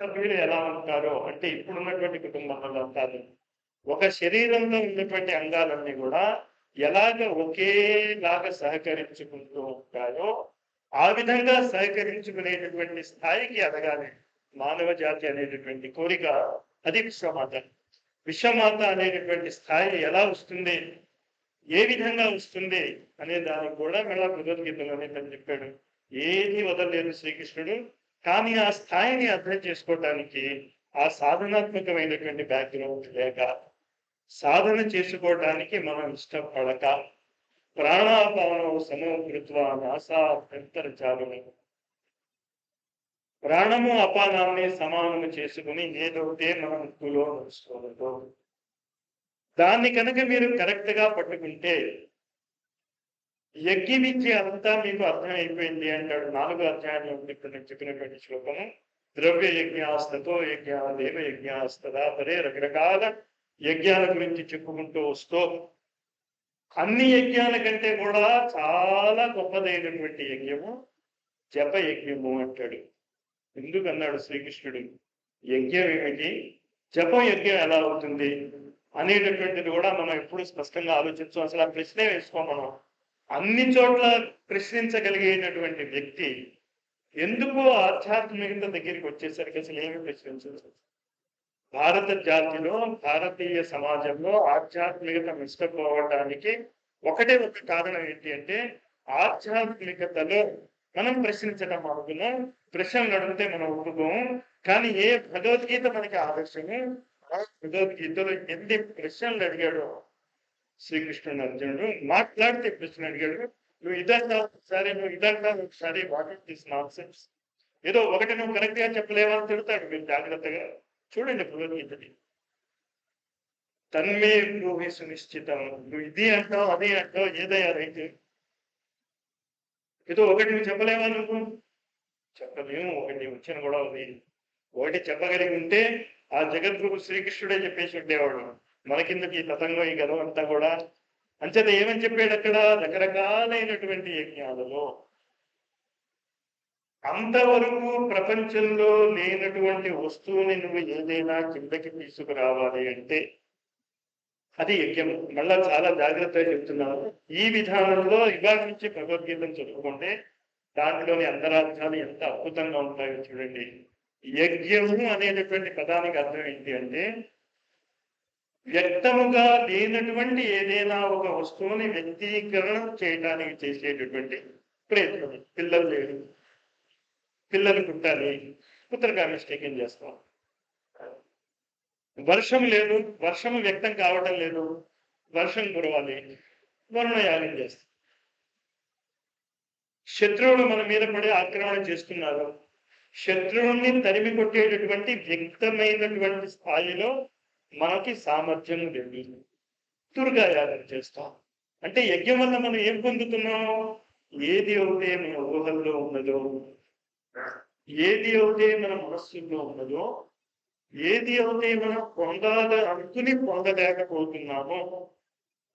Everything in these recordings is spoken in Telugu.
సభ్యులు ఎలా ఉంటారో అంటే ఇప్పుడున్నటువంటి కుటుంబంలో ఉంటారు ఒక శరీరంలో ఉన్నటువంటి అంగాలన్నీ కూడా ఎలాగ ఒకేలాగా సహకరించుకుంటూ ఉంటాయో ఆ విధంగా సహకరించుకునేటటువంటి స్థాయికి ఎదగాలి. మానవ జాతి అనేటటువంటి కోరిక అది విశ్వమాత. విశ్వమాత అనేటటువంటి స్థాయి ఎలా వస్తుంది? ఏ విధంగా వస్తుంది? అనే దానికి కూడా మళ్ళా భగవద్గీతలోనే తను చెప్పాడు. ఏది వదలలేదు శ్రీకృష్ణుడు కానీ ఆ స్థాయిని అర్థం చేసుకోవటానికి ఆ సాధనాత్మకమైనటువంటి బ్యాక్గ్రౌండ్ లేక సాధన చేసుకోవటానికి మనం ఇష్టపడక ప్రాణాపానం సమకృత్వ నాసాభ్యంతర ప్రాణము అపానాన్ని సమానము చేసుకుని ఏదైతే మనం కులో నడుచుకోవద్దు దాన్ని కనుక మీరు కరెక్ట్గా పట్టుకుంటే యజ్ఞ విద్య అంతా మీకు అర్థమైపోయింది అంటాడు. నాలుగో అధ్యాయంలో ఉంది ఇప్పుడు నేను చెప్పినటువంటి శ్లోకము. ద్రవ్య యజ్ఞాస్తతో యజ్ఞ దేవ యజ్ఞాస్తదా పరే రకరకాల యజ్ఞాల గురించి చెప్పుకుంటూ వస్తూ అన్ని యజ్ఞాల కంటే కూడా చాలా గొప్పదైనటువంటి యజ్ఞము జప యజ్ఞము అంటాడు. ఎందుకు అన్నాడు శ్రీకృష్ణుడు? యజ్ఞం ఏమిటి? జపం యజ్ఞం ఎలా అవుతుంది అనేటటువంటిది కూడా మనం ఎప్పుడు స్పష్టంగా ఆలోచించం. అసలు ఆ ప్రశ్నే వేసుకోం మనం. అన్ని చోట్ల ప్రశ్నించగలిగేటటువంటి వ్యక్తి ఎందుకు ఆధ్యాత్మికత దగ్గరికి వచ్చేసరికి అసలు ఏమి ప్రశ్నించారు భారత జాతిలో భారతీయ సమాజంలో ఆధ్యాత్మికత నష్టపోవడానికి ఒకటే ఒక కారణం ఏంటి అంటే ఆధ్యాత్మికతలో మనం ప్రశ్నించడం అనుకున్నాం ప్రశ్నలు అడిగితే మనం ఒప్పుకోము కానీ ఏ భగవద్గీత మనకి ఆదర్శము? ఆ భగవద్గీతలో ఎన్ని ప్రశ్నలు అడిగాడో శ్రీకృష్ణుని అర్జునుడు మాట్లాడితే ప్రశ్న అడిగాడు నువ్వు ఇదంతా ఒకసారి నువ్వు ఇదంతా ఒకసారి what is this nonsense ఏదో ఒకటి నువ్వు కరెక్ట్గా చెప్పలేవా? అని తిడతాడు. మీరు జాగ్రత్తగా చూడండి భగవద్గీతని. తన్మే బ్రూహి సునిశ్చితం. నువ్వు ఇది అంటావు అదే అంటావు ఏదయ్యా రైతు? ఏదో ఒకటి నువ్వు చెప్పలేవా నువ్వు? చెప్పలేము ఒకటి వచ్చిన కూడా ఉంది. ఒకటి చెప్పగలిగి ఉంటే ఆ జగద్గురు శ్రీకృష్ణుడే చెప్పేసి ఉండేవాడు. మనకిందుకు ఈ తతంగం ఈ గతం అంతా కూడా? అంచేత ఏమని చెప్పాడు అక్కడ? రకరకాలైనటువంటి యజ్ఞాలలో. అంతవరకు ప్రపంచంలో లేనటువంటి వస్తువుని నువ్వు ఏదైనా కిందకి తీసుకురావాలి అంటే అది యజ్ఞం. మళ్ళా చాలా జాగ్రత్తగా చెప్తున్నాను. ఈ విధానంలో ఇవాళ నుంచి భగవద్గీతను చెప్పుకుంటే దాంట్లోని అంతరార్థాలు ఎంత అద్భుతంగా ఉంటాయో చూడండి. యజ్ఞము అనేటటువంటి పదానికి అర్థం ఏంటి అంటే వ్యక్తముగా లేనటువంటి ఏదైనా ఒక వస్తువుని వ్యక్తీకరణ చేయడానికి చేసేటటువంటి ప్రయత్నం. పిల్లలు లేరు. పిల్లలు పుట్టాలి. పుత్రకామిష్టేకం చేస్తాం. వర్షం లేదు. వర్షం వ్యక్తం కావడం లేదు. వర్షం కురవాలి. వరుణయాగం చేస్తాం. శత్రువులు మన మీద పడి ఆక్రమణ చేస్తున్నారు. శత్రువుని తరిమి కొట్టేటటువంటి వ్యక్తమైనటువంటి స్థాయిలో మనకి సామర్థ్యం లేదు. దుర్గా యాగం చేస్తాం. అంటే యజ్ఞం వల్ల మనం ఏం పొందుతున్నాం? ఏది ఒకటే మన ఊహల్లో ఉన్నదో ఏది అయితే మన మనస్సుల్లో ఉన్నదో ఏది అయితే మనం పొందాల అనుకుని పొందలేకపోతున్నామో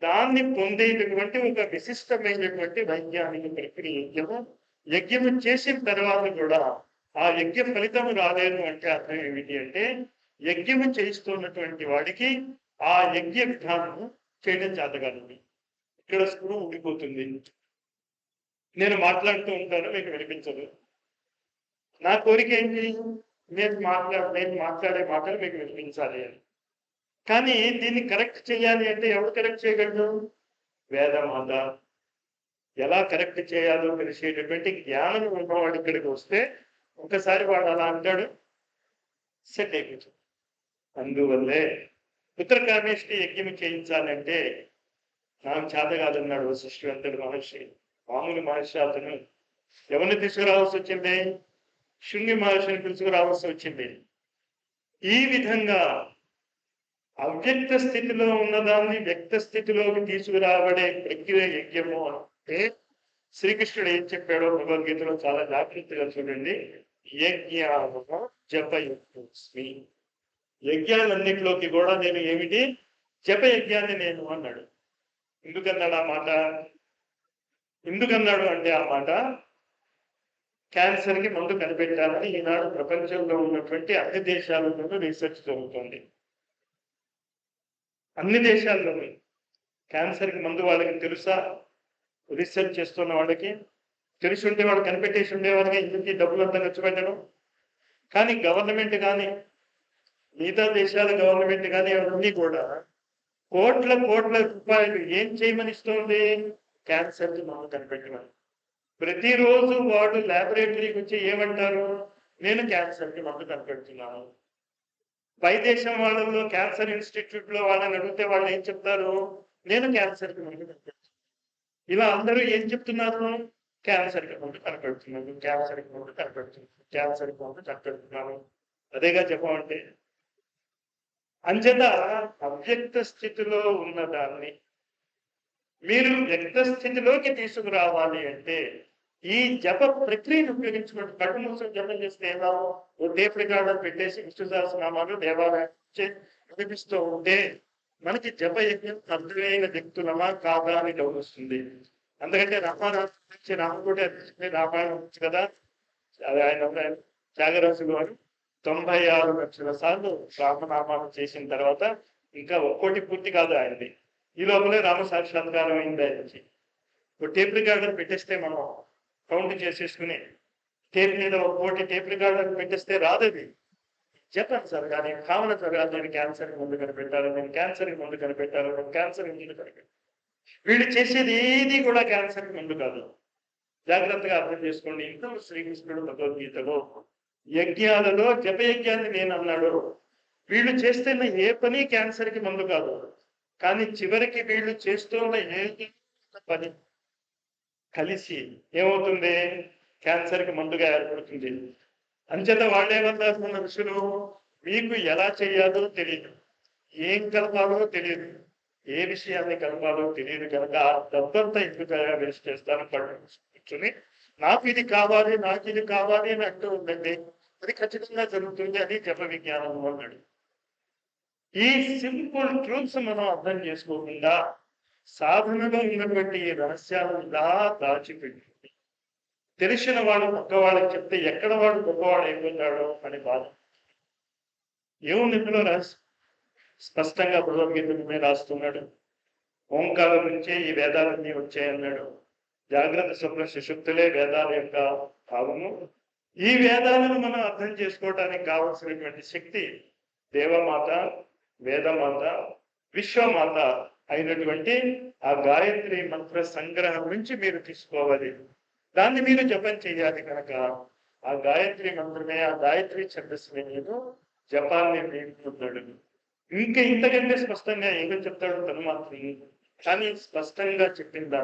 దాన్ని పొందేటటువంటి ఒక విశిష్టమైనటువంటి వైజ్ఞానిక ప్రక్రియ యజ్ఞము. యజ్ఞము చేసిన తర్వాత కూడా ఆ యజ్ఞ ఫలితం రాలేదు అంటే అర్థం ఏమిటి అంటే యజ్ఞము చేయిస్తున్నటువంటి వాడికి ఆ యజ్ఞ విధానము చేయడం చేతగానండి ఇక్కడ స్పృహ ఉండిపోతుంది నేను మాట్లాడుతూ ఉంటాను మీకు వినిపించదు. నా కోరిక ఏంటి? నేను మాట్లాడ నేను మాట్లాడే మాటలు మీకు వినిపించాలి అని. కానీ దీన్ని కరెక్ట్ చేయాలి అంటే ఎవరు కరెక్ట్ చేయగలరు వేదమాత. ఎలా కరెక్ట్ చేయాలో తెలిసేటటువంటి జ్ఞానం ఉన్నవాడు ఇక్కడికి వస్తే ఒకసారి వాడు అలా అంటాడు సెట్ అయిపోతుంది. అందువల్లే పుత్రకామేష్టి యజ్ఞం చేయించాలంటే నాకు చేత కాదన్నాడు వశిష్ఠుడంతటి మహర్షి. మామూలు మహర్షి అతను ఎవరిని తీసుకురావాల్సి వచ్చింది? శృంగి మహర్షిని తీసుకురావాల్సి వచ్చింది. ఈ విధంగా అవ్యక్త స్థితిలో ఉన్నదాన్ని వ్యక్త స్థితిలోకి తీసుకురాబడే ప్రక్రియ యజ్ఞము అంటే శ్రీకృష్ణుడు ఏం చెప్పాడో భగవద్గీతలో చాలా జాగ్రత్తగా చూడండి. యజ్ఞాన జపయుక్తస్మి. యజ్ఞాలన్నింటిలోకి కూడా నేను ఏమిటి? జప యజ్ఞాన్ని నేను అన్నాడు. ఎందుకన్నాడు ఆ మాట? ఎందుకన్నాడు అంటే ఆ మాట? క్యాన్సర్కి మందు కనిపెట్టాలని ఈనాడు ప్రపంచంలో ఉన్నటువంటి అన్ని దేశాలలో రీసెర్చ్ జరుగుతుంది. అన్ని దేశాల్లోనూ క్యాన్సర్కి మందు వాళ్ళకి తెలుసా? రీసెర్చ్ చేస్తున్న వాళ్ళకి. తెలిసి ఉంటే వాళ్ళు కనిపెట్టేసి ఉండేవాళ్ళకి ఇంటికి డబ్బులు అంతా ఖర్చు పెట్టడం? కానీ గవర్నమెంట్ కానీ మిగతా దేశాల గవర్నమెంట్ కానీ అవన్నీ కూడా కోట్ల కోట్ల రూపాయలు ఏం చేయమని ఇస్తుంది? క్యాన్సర్ మనం కనిపెట్టమని. ప్రతిరోజు వాడు ల్యాబొరేటరీకి వచ్చి ఏమంటారు? నేను క్యాన్సర్కి మందు కనిపెడుతున్నాను. పై దేశం వాళ్ళలో క్యాన్సర్ ఇన్స్టిట్యూట్లో వాళ్ళని అడిగితే వాళ్ళు ఏం చెప్తారు? నేను క్యాన్సర్కి మందు కనిపెడుతున్నాను. ఇలా అందరూ ఏం చెప్తున్నారు? క్యాన్సర్కి మందు కనిపెడుతున్నాను. క్యాన్సర్కి మందు కనిపెడుతున్నాను. క్యాన్సర్కి మందు కనిపెడుతున్నాను. అదేగా చెప్పమంటే అంచేత అవ్యక్త స్థితిలో ఉన్నదాన్ని మీరు వ్యక్త స్థితిలోకి తీసుకురావాలి అంటే ఈ జప ప్రక్రియను ఉపయోగించుకుంటూ కళ్ళు మూసుకొని జపం చేస్తే ఏమో ఓ టేప్ రికార్డర్ పెట్టేసి విష్ణు సహస్రనామాలు దేవాలయం నుంచి వినిపిస్తూ ఉంటే మనకి జప యజ్ఞం అర్థమైన వ్యక్తులమా కాదా అని డౌట్ వస్తుంది. అందుకంటే రామారాజు నుంచి రామకోటి రామాయణం కదా. అది ఆయన ఆయన త్యాగరాజు గారు తొంభై ఆరు లక్షల సార్లు రామనామాలు చేసిన తర్వాత ఇంకా ఒక్కోటి పూర్తి కాదు ఆయనది. ఈ లోపలే రామ సాక్షాత్కారం అయింది ఆయనకి. ఒక టేప్ రికార్డర్ పెట్టేస్తే మనం కౌంట్ చేసేసుకుని టేప్ మీద ఒక కోటి టేప్ రికార్డర్ పెట్టేస్తే రాదది చెప్పండి సార్ కానీ కామన్ సార్ కాదు నేను క్యాన్సర్ ముందు కనిపెట్టాలి నేను క్యాన్సర్ ముందు కనిపెట్టాలి నేను క్యాన్సర్ ముందు కనిపెట్టాలి. వీళ్ళు చేసేది ఏది కూడా క్యాన్సర్ ముందు కాదు. జాగ్రత్తగా అర్థం చేసుకోండి. ఇంట్లో శ్రీకృష్ణుడు భగవద్గీతలో యజ్ఞాలలో జపయజ్ఞాన్ని నేను అన్నాడు వీళ్ళు చేస్తున్న ఏ పని క్యాన్సర్కి మందు కాదు. కానీ చివరికి వీళ్ళు చేస్తున్న ఏ పని కలిసి ఏమవుతుంది? క్యాన్సర్కి మందుగా ఏర్పడుతుంది. అంచేత వాళ్ళేమంటారు ఋషులు మీకు ఎలా చేయాలో తెలియదు. ఏం కలపాలో తెలియదు. ఏ విషయాన్ని కలపాలో తెలియదు కనుక ఆ డబ్బంతా ఎందుకు వేస్ట్ చేస్తాను పట్టు కూర్చుని నాకు ఇది కావాలి నాకు ఇది కావాలి అని అంటూ ఉందండి. అది ఖచ్చితంగా జరుగుతుంది అని జప విజ్ఞానం అన్నాడు. ఈ సింపుల్ ట్రూత్స్ మనం అర్థం చేసుకోకుండా సాధనలో ఉన్నటువంటి ఈ రహస్యాలను ఇలా దాచిపెట్టింది తెలిసిన వాళ్ళు గొప్పవాళ్ళకి చెప్తే ఎక్కడ వాడు గొప్పవాడు అయిపోతాడో అని బాధ. ఏముంది ఇందులో రహస్యం. స్పష్టంగా భగవద్గీత మీద రాస్తున్నాడు. ఓంకారం నుంచే ఈ వేదాలన్నీ వచ్చాయన్నాడు. జాగ్రత్త స్వప్న సుషుప్తులే వేదాల యొక్క భావము. ఈ వేదాలను మనం అర్థం చేసుకోవడానికి కావలసినటువంటి శక్తి దేవమాత వేదమాత విశ్వమాత అయినటువంటి ఆ గాయత్రి మంత్ర సంగ్రహం నుంచి మీరు తీసుకోవాలి. దాన్ని మీరు జపం చేయాలి కనుక. ఆ గాయత్రి మంత్రమే ఆ గాయత్రి ఛందస్సుని నేను జపాన్ని నేర్పుతున్నాడు ఇంకా ఇంతకంటే స్పష్టంగా ఏదో చెప్తాడు తను మాత్రం కానీ స్పష్టంగా చెప్పిందా?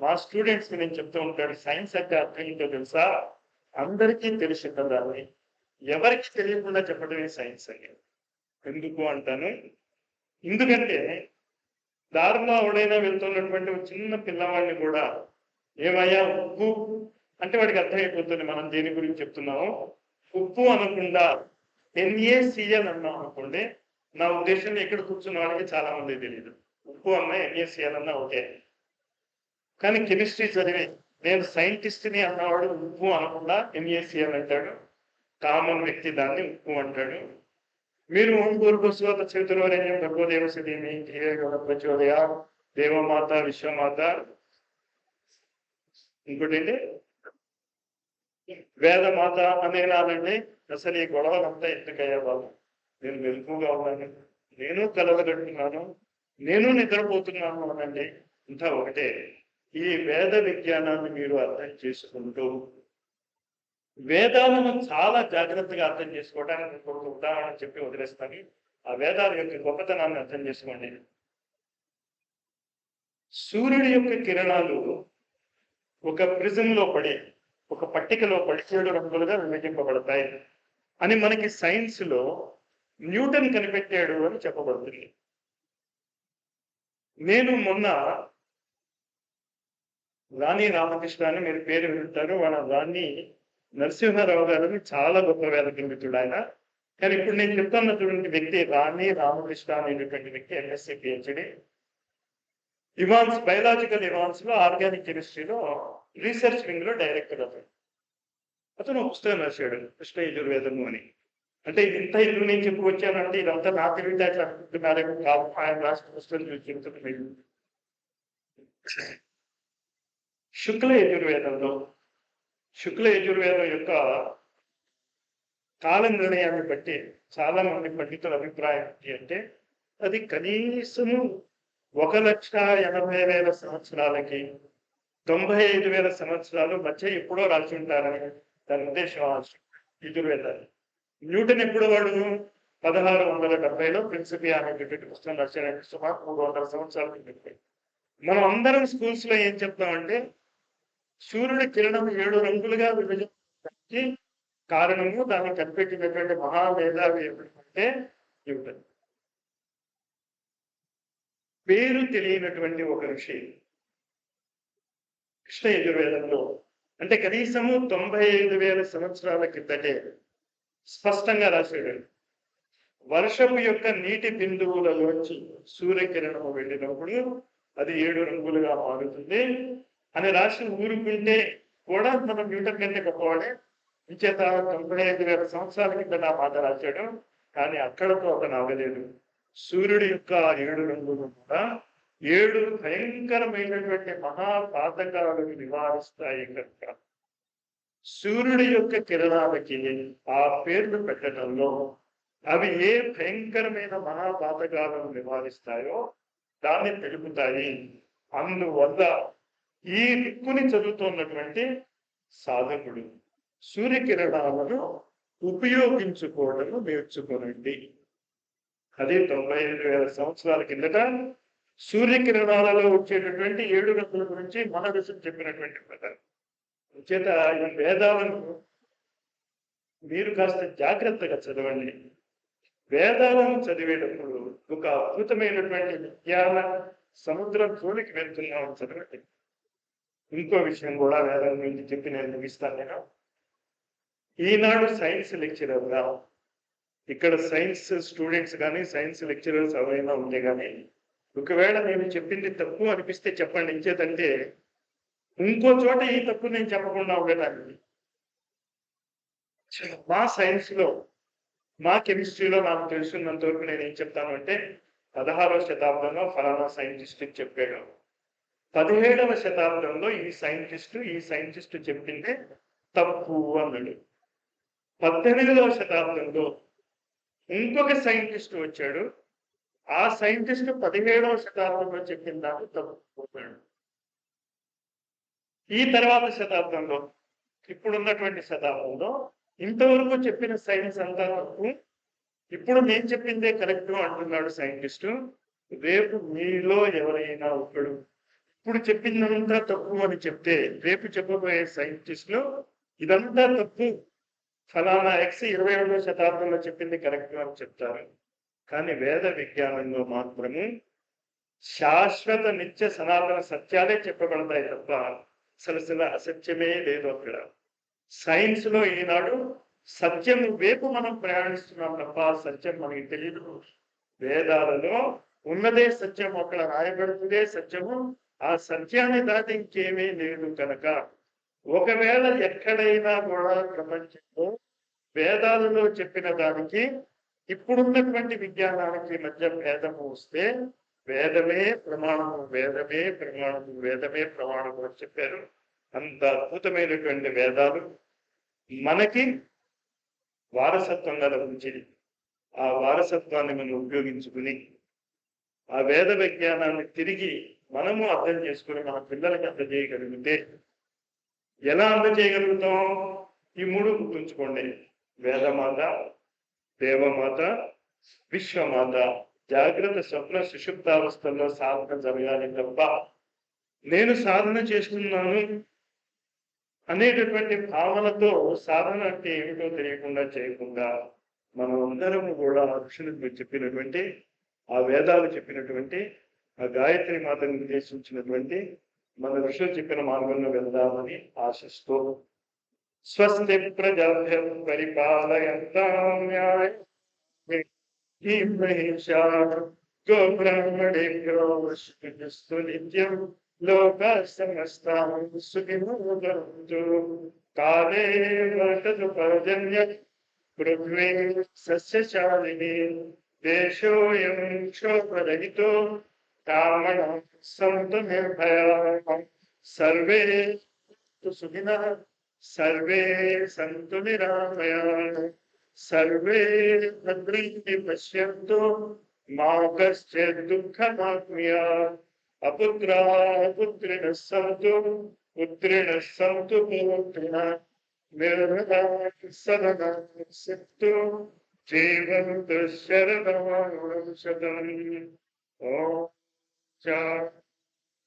మా స్టూడెంట్స్కి నేను చెప్తూ ఉంటాడు సైన్స్ అంటే అర్థం ఏంటో తెలుసా? అందరికీ తెలిసి దాన్ని. ఎవరికి తెలియకుండా చెప్పడమే సైన్స్ అని ఎందుకు అంటాను? ఎందుకంటే దారిలో ఎవడైనా వెళ్తున్నటువంటి చిన్న పిల్లవాడిని కూడా ఏమయ్యా ఉప్పు అంటే వాడికి అర్థమైపోతుంది మనం దేని గురించి చెప్తున్నాము. ఉప్పు అనకుండా ఎన్ఏసిఎల్ అన్నాం అనుకోండి నా ఉద్దేశంలో ఇక్కడ కూర్చున్న వాళ్ళకి చాలా మంది తెలియదు ఉప్పు అన్న ఎన్ఏసిఎల్ అన్నా ఓకే. కానీ కెమిస్ట్రీ చదివి. నేను సైంటిస్ట్ని అన్నవాడు ఉప్పు అనకుండా ఎంఏసిఎల్ అంటాడు. కామన్ వ్యక్తి దాన్ని ఉప్పు అంటాడు. మీరు ఓంకూరు పుష్పత చైతన్యం భగవదేవ సదేమి ప్రచోదయ దేవమాత విశ్వమాత. ఇంకోటి వేదమాత అనేనానండి అసలు ఈ గొడవలంతా ఎందుకయ్యా బాబు? నేను మెలుపుగా ఉన్నాను. నేను కలవగట్టున్నాను నేను నిద్రపోతున్నాను అనండి. ఇంత ఒకటే. ఈ వేద విజ్ఞానాన్ని మీరు అర్థం చేసుకుంటూ వేదాలను చాలా జాగ్రత్తగా అర్థం చేసుకోవడానికి ఇంకొక ఉదాహరణ చెప్పి వదిలేస్తాను. ఆ వేదాల యొక్క గొప్పతనాన్ని అర్థం చేసుకోండి. సూర్యుడి యొక్క కిరణాలు ఒక ప్రిజంలో పడి ఒక పట్టికలో పడి ఏడు రంగులుగా విభజింపబడతాయి అని మనకి సైన్స్లో న్యూటన్ కనిపెట్టాడు అని చెప్పబడుతుంది. నేను మొన్న రాణి రామకృష్ణ అని మీరు పేరు వింటారు. వాళ్ళ రాణి నరసింహారావు గారు చాలా గొప్ప వేదకండితుడు ఆయన. కానీ ఇప్పుడు నేను చెప్తున్నటువంటి వ్యక్తి రాణి రామకృష్ణ అనేటువంటి వ్యక్తి ఎంఎస్సీ పిహెచ్డి ఇవాన్స్ బయలాజికల్ ఇవాన్స్లో ఆర్గానిక్ కెమిస్ట్రీలో రీసెర్చ్ వింగ్లో డైరెక్టర్ అతను. అతను పుస్తకం రాశాడు కృష్ణ యజుర్వేదము అని. అంటే ఇంత ఇల్లు నేను చెప్పుకొచ్చానంటే ఇదంతా నా తెలివితే అట్లా అనుకుంటున్నారేమో కాదు. ఆయన రాష్ట్ర పుస్తకం చూసి చెప్తున్నాను శుక్ల యజుర్వేదంలో శుక్ల యజుర్వేదం యొక్క కాల నిర్ణయాన్ని బట్టి చాలా మంది పండితుల అభిప్రాయం ఏంటి అంటే అది కనీసము ఒక లక్ష ఎనభై వేల సంవత్సరాలకి తొంభై ఐదు వేల సంవత్సరాలు మధ్య ఎప్పుడో రాసి ఉంటారని దాని ఉద్దేశం యజుర్వేదాన్ని. యజుర్వేదాలు న్యూటన్ ఎప్పుడు వాడు? పదహారు వందల డెబ్బైలో ప్రిన్సిపియా అనేటువంటి పుస్తకం రాశాడంటే సుమారు మూడు వందల సంవత్సరాలు మనం అందరం స్కూల్స్లో ఏం చెప్తామంటే సూర్యుడి కిరణం ఏడు రంగులుగా విభజించడానికి కారణము దాన్ని కనిపెట్టినటువంటి మహామేధావి ఏమిటంటే న్యూటన్ పేరు తెలియనటువంటి ఒక ఋషి. కృష్ణ యజుర్వేదంలో అంటే కనీసము తొంభై ఐదు వేల సంవత్సరాల కిందటే స్పష్టంగా రాశాడు. వర్షము యొక్క నీటి బిందువులలోంచి సూర్యకిరణము వెళ్ళినప్పుడు అది ఏడు రంగులుగా మారుతుంది. అని రాసి ఊరుకుంటే కూడా మనం న్యూటన్ కంటే గొప్పవాడే. ఇంచేత తొంభై ఐదు వేల సంవత్సరాల కింద మాట రాశాడు. కానీ అక్కడతో అతను అవ్వలేదు సూర్యుడి యొక్క ఏడు రంగులు కూడా ఏడు భయంకరమైనటువంటి మహాపాతకాలను నివారిస్తాయి కనుక. సూర్యుడి యొక్క కిరణాలకి ఆ పేర్లు పెట్టడంలో అవి ఏ భయంకరమైన మహాపాతకాలను నివారిస్తాయో దాన్ని తెలుపుతాయి. అందువల్ల ఈ దిక్కుని చదువుతున్నటువంటి సాధకుడు సూర్యకిరణాలను ఉపయోగించుకోవడం నేర్చుకోనండి. అదే తొంభై ఐదు వేల సంవత్సరాల కిందట సూర్యకిరణాలలో వచ్చేటటువంటి ఏడు రంగుల గురించి మన ఋషులు చెప్పినటువంటి ప్రకారం. చేత ఈ వేదాలను మీరు కాస్త జాగ్రత్తగా చదవండి. వేదాలను చదివేటప్పుడు ఒక అద్భుతమైనటువంటి విజ్ఞాన సముద్రం జోలికి వెళ్తున్నామని చదవండి. ఇంకో విషయం కూడా వేదం గురించి చెప్పి నేను ముగిస్తాను నేను. ఈనాడు సైన్స్ లెక్చరర్గా ఇక్కడ సైన్స్ స్టూడెంట్స్ కానీ సైన్స్ లెక్చరర్స్ ఎవరైనా ఉంటే కానీ ఒకవేళ నేను చెప్పింది తప్పు అనిపిస్తే చెప్పండి. ఇంచేదంటే ఇంకో చోట ఈ తప్పు నేను చెప్పకుండా ఉండడానికి మా సైన్స్లో మా కెమిస్ట్రీలో నాకు తెలుసున్నంత వరకు నేను ఏం చెప్తాను అంటే పదహారవ శతాబ్దంలో ఫలానా సైంటిస్ట్ చెప్పాడు. పదిహేడవ శతాబ్దంలో ఈ సైంటిస్టు ఈ సైంటిస్ట్ చెప్పిందే తప్పు అన్నాడు. పద్దెనిమిదవ శతాబ్దంలో ఇంకొక సైంటిస్ట్ వచ్చాడు. ఆ సైంటిస్ట్ పదిహేడవ శతాబ్దంలో చెప్పిన దాన్ని తప్పుకున్నాడు ఈ తర్వాత శతాబ్దంలో ఇప్పుడున్నటువంటి శతాబ్దంలో ఇంతవరకు చెప్పిన సైన్స్ అంతా తప్పు. ఇప్పుడు నేను చెప్పిందే కరెక్ట్ అంటున్నాడు సైంటిస్టు. రేపు మీలో ఎవరైనా ఒకడు ఇప్పుడు చెప్పిందంతా తప్పు అని చెప్తే రేపు చెప్పబోయే సైంటిస్టులు ఇదంతా తప్పు. ఫలానా ఎక్స్ ఇరవై రెండవ శతాబ్దంలో చెప్పింది కరెక్ట్ అని చెప్తారు. కానీ వేద విజ్ఞానంలో మాత్రము శాశ్వత నిత్య సనాతన సత్యాలే చెప్పబడతాయి తప్ప అసలు అసత్యమే లేదు అక్కడ. సైన్స్లో ఈనాడు సత్యం వైపు మనం ప్రయాణిస్తున్నాం తప్ప సత్యం మనకి తెలియదు వేదాలలో ఉన్నదే సత్యం అక్కడ రాయబడుతుందే సత్యము ఆ సత్యాన్ని దాటి లేదు కనుక. ఒకవేళ ఎక్కడైనా కూడా ప్రపంచంలో వేదాలలో చెప్పిన దానికి ఇప్పుడున్నటువంటి విజ్ఞానానికి మధ్య భేదము వస్తే వేదమే ప్రమాణము వేదమే ప్రమాణము వేదమే ప్రమాణము అని చెప్పారు. అంత అద్భుతమైనటువంటి వేదాలు. మనకి వారసత్వంగా లభించింది ఆ వారసత్వాన్ని మనం ఉపయోగించుకుని ఆ వేద విజ్ఞానాన్ని తిరిగి మనము అర్థం చేసుకుని మన పిల్లలకి అందజేయగలిగితే ఎలా అందజేయగలుగుతాం ఈ మూడు గుర్తుంచుకోండి. వేదమాత దేవమాత విశ్వమాత. జాగ్రత్త స్వప్న సుషుప్తావస్థల్లో సాధన జరగాలి తప్ప నేను సాధన చేస్తున్నాను అనేటటువంటి భావనతో సాధన అంటే ఏమిటో తెలియకుండా చేయకుండా మనం అందరం కూడా ఋషులకు చెప్పినటువంటి ఆ వేదాలు చెప్పినటువంటి ఆ గాయత్రి మాతను ఉద్దేశించినటువంటి మన ఋషులు చెప్పిన మార్గంలో వెళ్దామని ఆశిస్తూ స్వస్తి ప్రజాభ్య పరిపాలయంతాహిషాడు నిత్యం లోక సమస్తాం పృథ్వీ సస్యశాలిని దేశోయం క్షోభరహితో कामना सर्वे तु सुखिनः, सर्वे सन्तु निरामयाः। सर्वे भद्रन्ति पश्यन्तु मा कश्चित् दुःखमाप्नुयात् अपुत्राः पुत्रिणः सन्तु सन्तु सदना 加